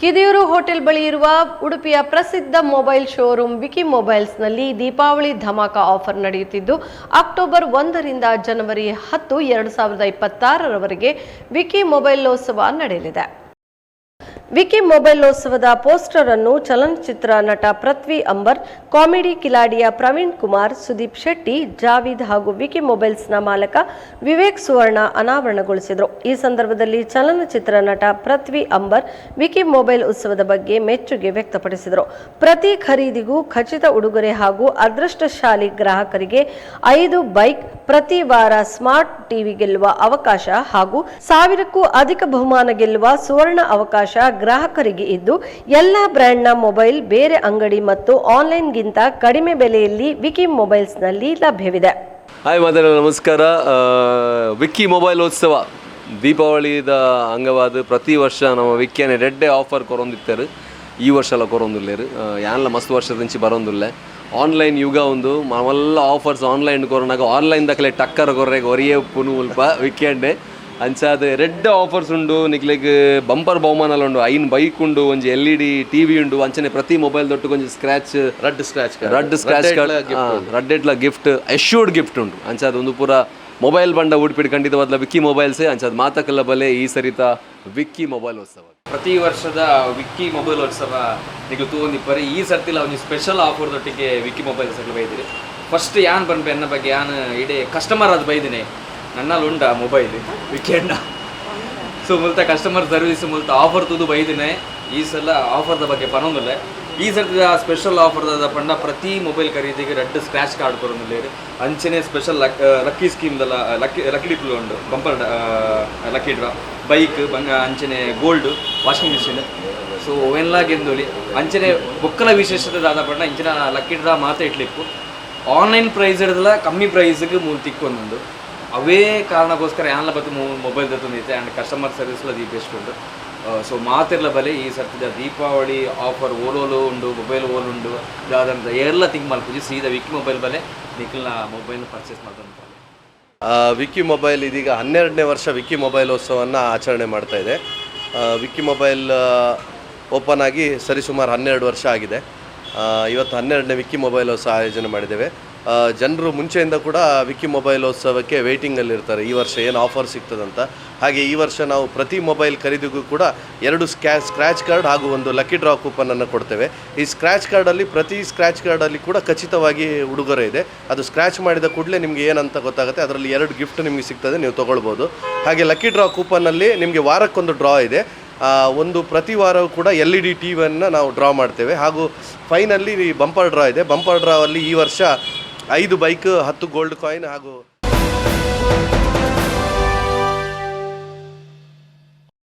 Kidiyoor hotel ಬಳಿ ಇರುವ ಉಡುಪಿಯ ಪ್ರಸಿದ್ಧ ಮೊಬೈಲ್ ಶೋರೂಮ್ ವಿಕಿ ಮೊಬೈಲ್ಸ್ನಲ್ಲಿ ದೀಪಾವಳಿ ಧಮಾಕ ಆಫರ್ ನಡೆಯುತ್ತಿದ್ದು, ಅಕ್ಟೋಬರ್ ಒಂದರಿಂದ ಜನವರಿ ಹತ್ತು, ಎರಡು ಸಾವಿರದ ಇಪ್ಪತ್ತಾರರವರೆಗೆ ವಿಕಿ ಮೊಬೈಲೋತ್ಸವ ನಡೆಯಲಿದೆ. ವಿಕಿ ಮೊಬೈಲೋತ್ಸವದ ಪೋಸ್ಟರ್ ಅನ್ನು ಚಲನಚಿತ್ರ ನಟ ಪೃಥ್ವಿ ಅಂಬರ್, ಕಾಮಿಡಿ ಕಿಲಾಡಿಯ ಪ್ರವೀಣ್ ಕುಮಾರ್, ಸುದೀಪ್ ಶೆಟ್ಟಿ, ಜಾವೀದ್ ಹಾಗೂ ವಿಕಿ ಮೊಬೈಲ್ಸ್ನ ಮಾಲಕ ವಿವೇಕ್ ಸುವರ್ಣ ಅನಾವರಣಗೊಳಿಸಿದರು. ಈ ಸಂದರ್ಭದಲ್ಲಿ ಚಲನಚಿತ್ರ ನಟ ಪೃಥ್ವಿ ಅಂಬರ್ ವಿಕಿ ಮೊಬೈಲ್ ಉತ್ಸವದ ಬಗ್ಗೆ ಮೆಚ್ಚುಗೆ ವ್ಯಕ್ತಪಡಿಸಿದರು. ಪ್ರತಿ ಖರೀದಿಗೂ ಖಚಿತ ಉಡುಗೊರೆ ಹಾಗೂ ಅದೃಷ್ಟಶಾಲಿ ಗ್ರಾಹಕರಿಗೆ ಐದು ಬೈಕ್ ಪ್ರತಿ ವಾರ ಸ್ಮಾರ್ಟ್ ಟಿವಿ ಗೆಲ್ಲುವ ಅವಕಾಶ ಹಾಗೂ ಸಾವಿರಕ್ಕೂ ಅಧಿಕ ಬಹುಮಾನ ಗೆಲ್ಲುವ ಸುವರ್ಣ ಅವಕಾಶ ಗ್ರಾಹಕರಿಗೆ ಇದ್ದು, ಎಲ್ಲ ಬ್ರ್ಯಾಂಡ್ನ ಮೊಬೈಲ್ ಬೇರೆ ಅಂಗಡಿ ಮತ್ತು ಆನ್ಲೈನ್ಗಿಂತ ಕಡಿಮೆ ಬೆಲೆಯಲ್ಲಿ ವಿಕಿ ಮೊಬೈಲ್ಸ್ನಲ್ಲಿ ಲಭ್ಯವಿದೆ. ಹಾಯ್ ಮಾತಾಡ ನಮಸ್ಕಾರ. ವಿಕ್ಕಿ ಮೊಬೈಲ್ ಉತ್ಸವ ದೀಪಾವಳಿದ ಅಂಗವಾದ ಪ್ರತಿ ವರ್ಷ ನಮ್ಮ ವಿಕ್ಕಿಯನ್ನೇ ರೆಡ್ಡೆ ಆಫರ್ ಕೊರೊಂದಿತ್ತರು. ಈ ವರ್ಷ ಎಲ್ಲ ಕೊರೊಂದುಲ್ಲೇರು. ಯಾನ್ಲ ಮಸ್ತ್ ವರ್ಷದಿಂಚಿ ಬರೋಂದುಲ್ಲೆ. ಆನ್ಲೈನ್ ಯುಗ ಒಂದು. ಮಲ್ಲ ಆಫರ್ಸ್ ಆನ್ಲೈನ್ ಕೊರೋನಾಗ ಆನ್ಲೈನ್ ದಕ್ಕಲೆ ಟಕ್ಕರ್ ಕೊರ್ರೆ ಒರಿಯೇ ಪುನು ಉಲ್ಪ ವಿಕ್ಕೆಂಡೆ ಅಂಚಾದ ರೆಡ್ ಆಫರ್ಸ್ ಉಂಡು ನಿಕ್ಲೆಗ್ ಬಂಪರ್ ಬಹುಮಾನಲು ಉಂಡು ಐನ್ ಬೈಕ್ ಉಂಡು ಒಂಜಿ ಎಲ್ ಇ ಡಿ ಟಿವಿ ಉಂಡು ಅಂಚನೆ ಪ್ರತಿ ಮೊಬೈಲ್ ದೊಟ್ಟು ಒಂಜಿ ಸ್ಕ್ರಾಚ್ ರಡ್ ಸ್ಕ್ರಾಚ್ ರಡ್ ಸ್ಕ್ರಾಚ್ ರಡ್ ಎಟ್ಲ ಗಿಫ್ಟ್ ಅಶ್ಯೂರ್ಡ್ ಗಿಫ್ಟ್ ಉಂಟು. ಅಂಚಾದ ಒಂದು ಪೂರ ಮೊಬೈಲ್ ಬಂಡ ಉಡ್ಪಿಡ್ ಮೊದಲ ವಿಕ್ಕಿ ಮೊಬೈಲ್ಸೇ ಅಂಚಾದ ಮಾತಕಲ್ಲ ಬಲೆ ಈ ಸರಿತ ವಿಕ್ಕಿ ಮೊಬೈಲ್ ಉತ್ಸವ ಪ್ರತಿ ವರ್ಷದ ವಿಕ್ಕಿ ಮೊಬೈಲ್ ಉತ್ಸವ ನೀವು ತೂಂದಿಪ್ಪರಿ ಈ ಸರ್ತಿಲ ಒಂದು ಸ್ಪೆಷಲ್ ಆಫರ್ ದೊಟ್ಟಿಗೆ ವಿಕ್ಕಿ ಮೊಬೈಲ್ಸ್ ಸಗಲು ಬೈದಿರಿ. ಫಸ್ಟ್ ಯಾನ್ ಬಂದ್ಬೆ ಎನ್ನ ಬಗ್ಗೆ ಯಾನ್ ಇಡೀ ಕಸ್ಟಮರ್ ಅದು ಬೈದಿನಿ. ನನ್ನಲ್ಲಿ ಉಂಡ ಮೊಬೈಲ್ ವಿಕೆಂಡ ಸೊ ಮುಲ್ತ ಕಸ್ಟಮರ್ ಸರ್ವಿಸ್ ಮುಲ್ತ ಆಫರ್ ತೂದು ಬೈದಿನಿ. ಈ ಸಲ ಆಫರ್ದ ಬಗ್ಗೆ ಪನೊಂದಿಲ್ಲ. ಈ ಸರ್ತಿದ ಸ್ಪೆಷಲ್ ಆಫರ್ ಪಂಡ ಪ್ರತಿ ಮೊಬೈಲ್ ಖರೀದಿಗೆ ರೆಡ್ ಸ್ಕ್ರಾಚ್ ಕಾರ್ಡ್ ಕೊರೊಂದಿಲ್ಲ ಅಂಚನೆ ಸ್ಪೆಷಲ್ ಲಕ್ಕಿ ಸ್ಕೀಮ್ದಲ್ಲ ಲಕ್ಕಿ ಲಕ್ಕಿ ಡಿಪ್ಲು ಉಂಡು ಬಂಪರ್ ಲಕ್ಕಿ ಡ್ರಾ ಬೈಕ್ ಅಂಚನೆ ಗೋಲ್ಡ್ ವಾಷಿಂಗ್ ಮಿಷಿನ್ ಸೊ ಅವೆಲ್ಲ ಗೆಂದೋಲಿ ಅಂಚನೆ ಬೊಕ್ಕಲ ವಿಶೇಷತೆ ದಾದ ಪಂಡ ಇಂಚಿನ ಲಕ್ಕಿ ಡ್ರಾ ಮಾತ್ರ ಇಟ್ಲಿಕ್ಕು. ಆನ್ಲೈನ್ ಪ್ರೈಸ್ ಹಿಡಿದಲ್ಲ ಕಮ್ಮಿ ಪ್ರೈಸ್ಗೆ ಮೂರು ತಿಕ್ಕೊಂದು ಅವೇ ಕಾರಣಕ್ಕೋಸ್ಕರ ಯಾನ್ಲ ಬತ್ತು ಮೊಬೈಲ್ ತಂದಿತ್ತೆ ಆ್ಯಂಡ್ ಕಸ್ಟಮರ್ ಸರ್ವಿಸ್ಲ ದಿ ಬೆಸ್ಟ್ ಉಂಟು. ಸೊ ಮಾತಿರ್ಲ ಬಲೆ ಈ ಸರ್ತಿದ ದೀಪಾವಳಿ ಆಫರ್ ಓಲೋಲು ಉಂಡು ಮೊಬೈಲ್ ಓಲ್ ಉಂಡು ಯಾವ್ದಂತ ಎಲ್ಲ ಥಿಂಕ್ ಮಲ್ಪುಜಿ ಸೀದಾ ವಿಕ್ಕಿ ಮೊಬೈಲ್ ಬಲೆ ನಿಖಿಲ್ನ ಮೊಬೈಲ್ ಪರ್ಚೇಸ್ ಮಾಡ್ಕೊಂಡು ಆ, ವಿಕ್ಕಿ ಮೊಬೈಲ್ ಇದೀಗ ಹನ್ನೆರಡನೇ ವರ್ಷ ವಿಕ್ಕಿ ಮೊಬೈಲ್ ಉತ್ಸವವನ್ನು ಆಚರಣೆ ಮಾಡ್ತಾ ಇದೆ. ಆ, ವಿಕ್ಕಿ ಮೊಬೈಲ್ ಓಪನ್ ಆಗಿ ಸರಿಸುಮಾರು ಹನ್ನೆರಡು ವರ್ಷ ಆಗಿದೆ. ಇವತ್ತು ಹನ್ನೆರಡನೇ ವಿಕ್ಕಿ ಮೊಬೈಲ್ ಉತ್ಸವ ಆಯೋಜನೆ ಮಾಡಿದ್ದೇವೆ. ಜನರು ಮುಂಚೆಯಿಂದ ಕೂಡ ವಿಕ್ಕಿ ಮೊಬೈಲ್ ಉತ್ಸವಕ್ಕೆ ವೇಟಿಂಗಲ್ಲಿ ಇರ್ತಾರೆ. ಈ ವರ್ಷ ಏನು ಆಫರ್ ಸಿಗ್ತದಂತ. ಹಾಗೆ ಈ ವರ್ಷ ನಾವು ಪ್ರತಿ ಮೊಬೈಲ್ ಖರೀದಿಗೂ ಕೂಡ ಎರಡು ಸ್ಕ್ಯಾ ಸ್ಕ್ರ್ಯಾಚ್ ಕಾರ್ಡ್ ಹಾಗೂ ಒಂದು ಲಕ್ಕಿ ಡ್ರಾ ಕೂಪನನ್ನು ಕೊಡ್ತೇವೆ. ಈ ಸ್ಕ್ರ್ಯಾಚ್ ಕಾರ್ಡಲ್ಲಿ ಪ್ರತಿ ಸ್ಕ್ರ್ಯಾಚ್ ಕಾರ್ಡಲ್ಲಿ ಕೂಡ ಖಚಿತವಾಗಿ ಉಡುಗೊರೆ ಇದೆ. ಅದು ಸ್ಕ್ರ್ಯಾಚ್ ಮಾಡಿದ ಕೂಡಲೇ ನಿಮಗೆ ಏನಂತ ಗೊತ್ತಾಗುತ್ತೆ. ಅದರಲ್ಲಿ ಎರಡು ಗಿಫ್ಟ್ ನಿಮಗೆ ಸಿಗ್ತದೆ, ನೀವು ತೊಗೊಳ್ಬೋದು. ಹಾಗೆ ಲಕ್ಕಿ ಡ್ರಾ ಕೂಪನಲ್ಲಿ ನಿಮಗೆ ವಾರಕ್ಕೊಂದು ಡ್ರಾ ಇದೆ. ಒಂದು ಪ್ರತಿ ವಾರವೂ ಕೂಡ ಎಲ್ ಇ ಡಿ ಟಿ ವಿಯನ್ನು ನಾವು ಡ್ರಾ ಮಾಡ್ತೇವೆ. ಹಾಗೂ ಫೈನಲ್ಲಿ ಬಂಪರ್ ಡ್ರಾ ಇದೆ. ಬಂಪರ್ ಡ್ರಾ ಅಲ್ಲಿ ಈ ವರ್ಷ ಐದು ಬೈಕ್ ಹತ್ತು ಗೋಲ್ಡ್ ಕಾಯಿನ್ ಹಾಗೂ